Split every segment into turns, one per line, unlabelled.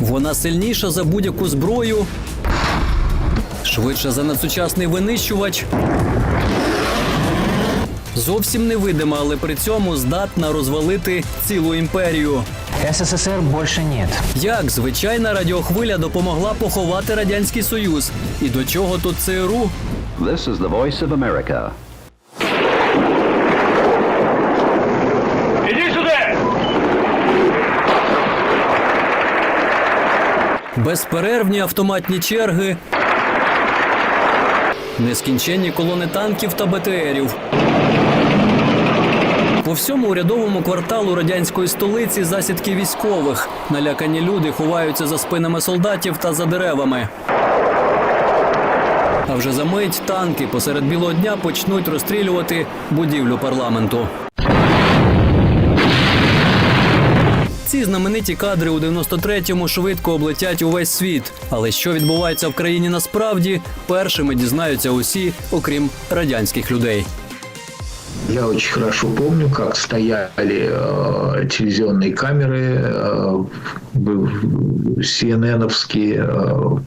Вона сильніша за будь-яку зброю, швидша за надсучасний винищувач. Зовсім невидима, але при цьому здатна розвалити цілу імперію.
СССР больше нет.
Як звичайна радіохвиля допомогла поховати радянський союз? І до чого тут ЦРУ?
This is the voice of America.
Безперервні автоматні черги, нескінченні колони танків та БТРів. По всьому урядовому кварталу радянської столиці засідки військових. Налякані люди ховаються за спинами солдатів та за деревами. А вже за мить танки посеред білого дня почнуть розстрілювати будівлю парламенту. Знамениті кадри у 93-му швидко облетять увесь світ. Але що відбувається в країні насправді, першими дізнаються усі, окрім радянських людей.
Я очень хорошо помню, как стояли э, телевизионные камеры э, CNN-овские э,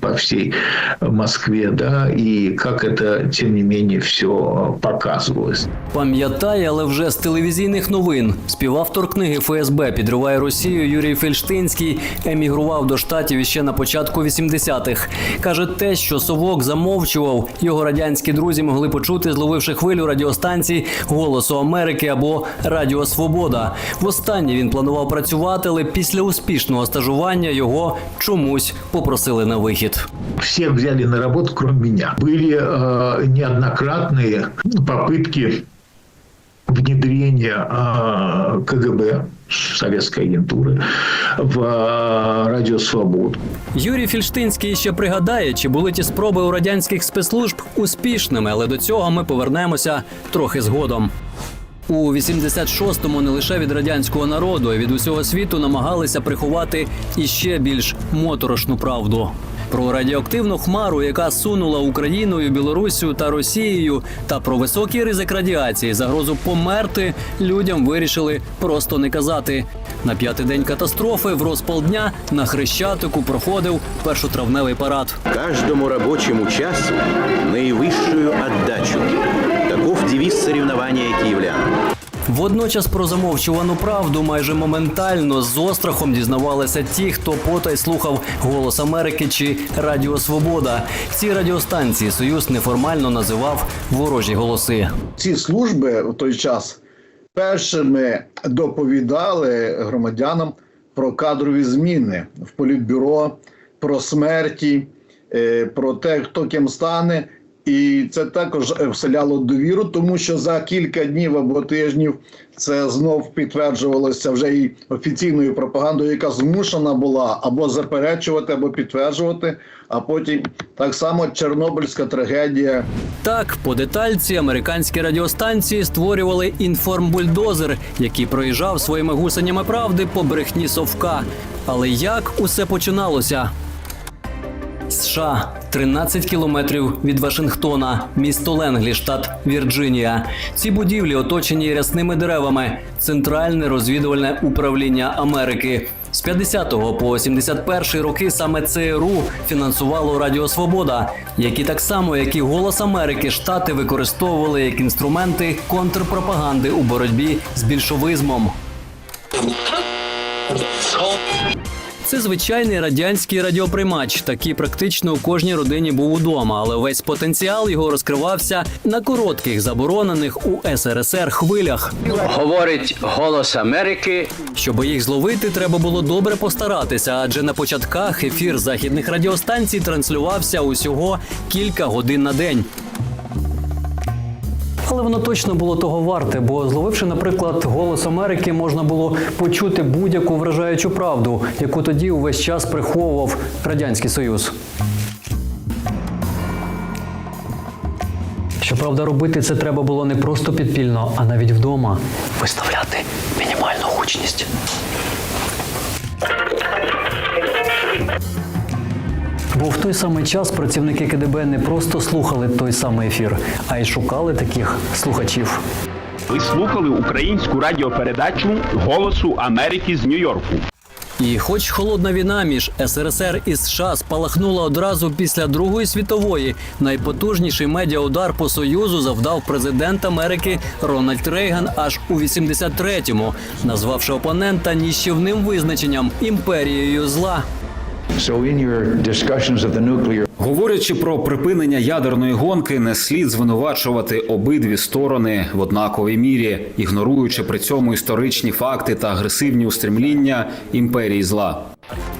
по всей Москве, да, и как это, тем не менее, все показывалось.
Пам'ятає, але вже з телевізійних новин. Співавтор книги ФСБ підриває Росію Юрій Фельштинський емігрував до штатів іще на початку 80-х. Каже, те, що совок замовчував, його радянські друзі могли почути, зловивши хвилю радіостанцій Голосу Америки або Радіо Свобода. Востаннє він планував працювати, але після успішного стажування його чомусь попросили на вихід.
Всех взяли на работу, кроме меня. Были э, неоднократные попытки внедрения э, КГБ, советской агентуры, в э, Радио Свободу.
Юрій Фільштинський ще пригадає, чи були ті спроби у радянських спецслужб успішними, але до цього ми повернемося трохи згодом. У 86-му не лише від радянського народу, а від усього світу намагалися приховати іще більш моторошну правду. Про радіоактивну хмару, яка сунула Україною, Білорусію та Росією, та про високий ризик радіації, загрозу померти людям вирішили просто не казати. На п'ятий день катастрофи в розпал дня на хрещатику проходив першотравневий парад.
Каждому рабочему часу наивысшую отдачу. Таков девиз соревнования киевлян.
Водночас про замовчувану правду майже моментально з острахом дізнавалися ті, хто потай слухав Голос Америки чи Радіо Свобода. Ці радіостанції Союз неформально називав ворожі голоси.
ці служби в той час першими доповідали громадянам про кадрові зміни в політбюро, про смерті, е, про те, хто ким стане. І це також е, вселяло довіру, тому що за кілька днів або тижнів це знов підтверджувалося вже і офіційною пропагандою, яка змушена була або заперечувати, або підтверджувати. А потім так само Чорнобильська трагедія
Так, по детальці американські радіостанції створювали інформбульдозер, який проїжджав своїми гусенями правди по брехні совка. Але як усе починалося? США 13 кілометрів від Вашингтона, місто Ленглі, штат Вірджинія. Ці будівлі оточені рясними деревами. Центральне розвідувальне управління Америки. З 50 по 71 роки саме ЦРУ фінансувало Радіо Свобода, які так само, як і Голос Америки, штати використовували як інструменти контрпропаганди у боротьбі з більшовизмом. Це звичайний радянський радіоприймач. Такий практично у кожній родині був удома, але весь потенціал його розкривався на коротких заборонених у СРСР хвилях.
Говорить голос Америки.
Щоб їх зловити, треба було добре постаратися, адже на початках ефір західних радіостанцій транслювався усього кілька годин на день. Воно точно було того варте, бо зловивши, наприклад, голос Америки, можна було почути будь-яку вражаючу правду, яку тоді увесь час приховував радянський союз. Щоправда, робити це треба було не просто підпільно, а навіть вдома виставляти мінімальну гучність. Бо в той самий час працівники КДБ не просто слухали той самий ефір, а й шукали таких слухачів.
Ви слухали українську радіопередачу Голосу Америки з Нью-Йорку.
І хоч холодна війна між СРСР і США спалахнула одразу після Другої світової, найпотужніший медіаудар по союзу завдав президент Америки Рональд Рейган аж у 83-му, назвавши опонента ніщівним визначенням імперією зла.
Говорячи про припинення ядерної гонки, не слід звинувачувати обидві сторони в однаковій мірі, ігноруючи при цьому історичні факти та агресивні устремління імперії зла.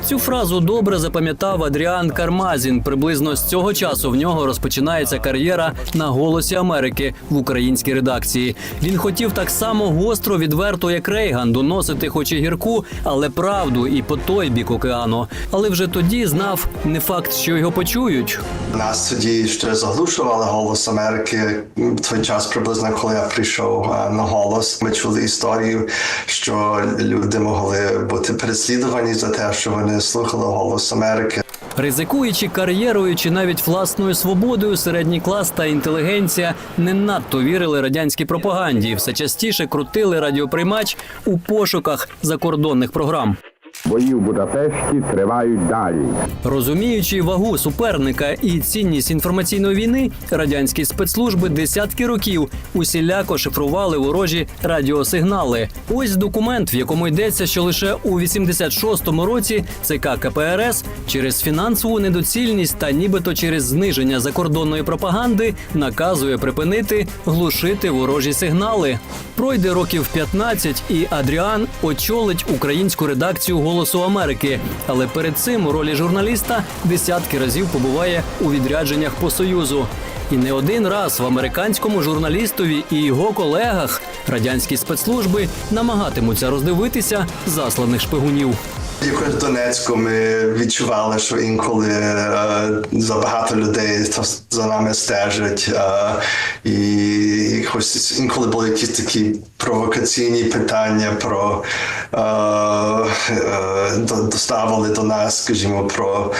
Цю фразу добре запам'ятав Адріан Кармазін. Приблизно з цього часу в нього розпочинається кар'єра на голосі Америки в українській редакції. Він хотів так само гостро, відверто, як Рейган, доносити, хоч і гірку, але правду і по той бік океану. Але вже тоді знав не факт, що його почують.
Нас тоді ще заглушували голос Америки. В той час приблизно, коли я прийшов е, на голос. Ми чули історію, що люди могли бути переслідувані за те, що вони слухали голос Америки.
Ризикуючи кар'єрою чи навіть власною свободою, середній клас та інтелігенція не надто вірили радянській пропаганді. Все частіше крутили радіоприймач у пошуках закордонних програм.
Бої в Будапешті тривають далі.
Розуміючи вагу суперника і цінність інформаційної війни, радянські спецслужби десятки років усіляко шифрували ворожі радіосигнали. Ось документ, в якому йдеться, що лише у 86-му році ЦК КПРС через фінансову недоцільність та нібито через зниження закордонної пропаганди наказує припинити глушити ворожі сигнали. Пройде років 15 і Адріан очолить українську редакцію Голосу Америки. Але перед цим у ролі журналіста десятки разів побуває у відрядженнях по союзу. І не один раз в американському журналістові і його колегах радянські спецслужби намагатимуться роздивитися засланих шпигунів.
Якось в Донецьку ми відчували, що інколи е, забагато людей за нами стежать, е, і якось інколи були якісь такі провокаційні питання про е, е, доставили до нас, скажімо, про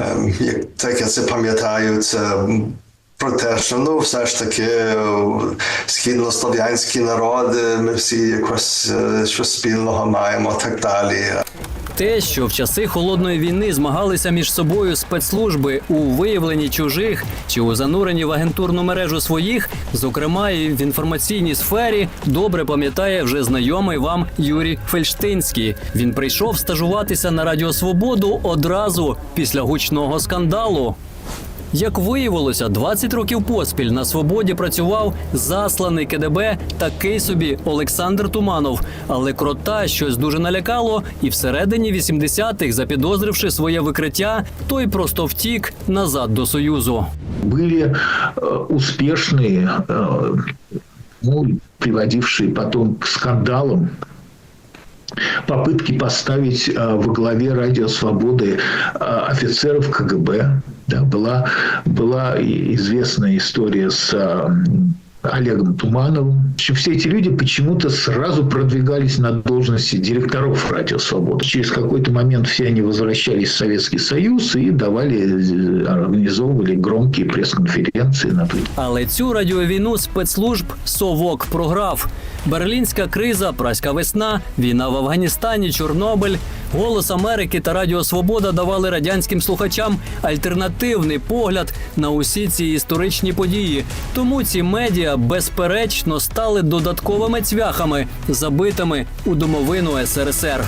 е, як так я це пам'ятаю, це. Про те, що ну все ж таки східнослов'янські народи, ми всі якось е, щось спільного маємо, так далі.
Те, що в часи холодної війни змагалися між собою спецслужби у виявленні чужих чи у зануренні в агентурну мережу своїх, зокрема і в інформаційній сфері, добре пам'ятає вже знайомий вам Юрій Фельштинський. Він прийшов стажуватися на Радіо Свободу одразу після гучного скандалу. Як виявилося, 20 років поспіль на свободі працював засланий КДБ такий собі Олександр Туманов. Але крота щось дуже налякало, і всередині 80-х, запідозривши своє викриття, той просто втік назад до союзу.
Были э, успешные, э, ну, приводившие потом к скандалам, попытки поставить э, во главе Радио Свободы э, офицеров КГБ. Да, была, была и известная история с э, Олегом Тумановым. В общем, Все эти люди почему-то сразу продвигались на должности директоров Радио Свобода. Через какой-то момент все они возвращались в Советский Союз и давали, э, организовывали громкие пресс-конференции на ту
Але цю радіовійну спецслужб совок програв. Берлінська криза, праська весна, війна в Афганістані, Чорнобиль, голос Америки та Радіо Свобода давали радянським слухачам альтернативний погляд на усі ці історичні події. Тому ці медіа безперечно стали додатковими цвяхами, забитими у домовину СРСР.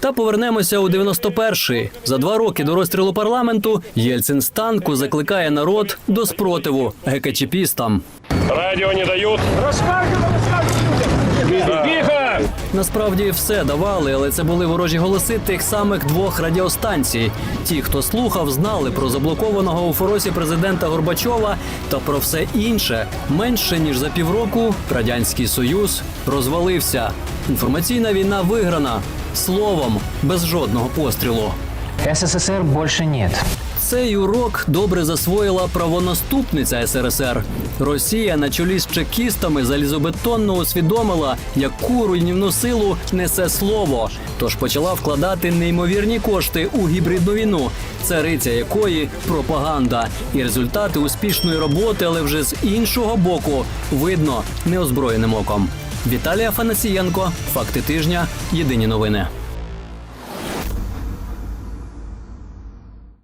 Та повернемося у 91-й. За два роки до розстрілу парламенту Єльцин з танку закликає народ до спротиву ГКЧПістам.
Радио не дают.
Насправді все давали, але це були ворожі голоси тих самих двох радіостанцій. Ті, хто слухав, знали про заблокованого у Форосі президента Горбачова та про все інше. Менше ніж за півроку радянський союз розвалився. Інформаційна війна виграна словом без жодного пострілу.
СССР больше нет.
Цей урок добре засвоїла правонаступниця СРСР. Росія на чолі з чекістами залізобетонно усвідомила, яку руйнівну силу несе слово. Тож почала вкладати неймовірні кошти у гібридну війну, цариця якої пропаганда. І результати успішної роботи, але вже з іншого боку, видно неозброєним оком. Віталій Афанасієнко, факти тижня. Єдині новини.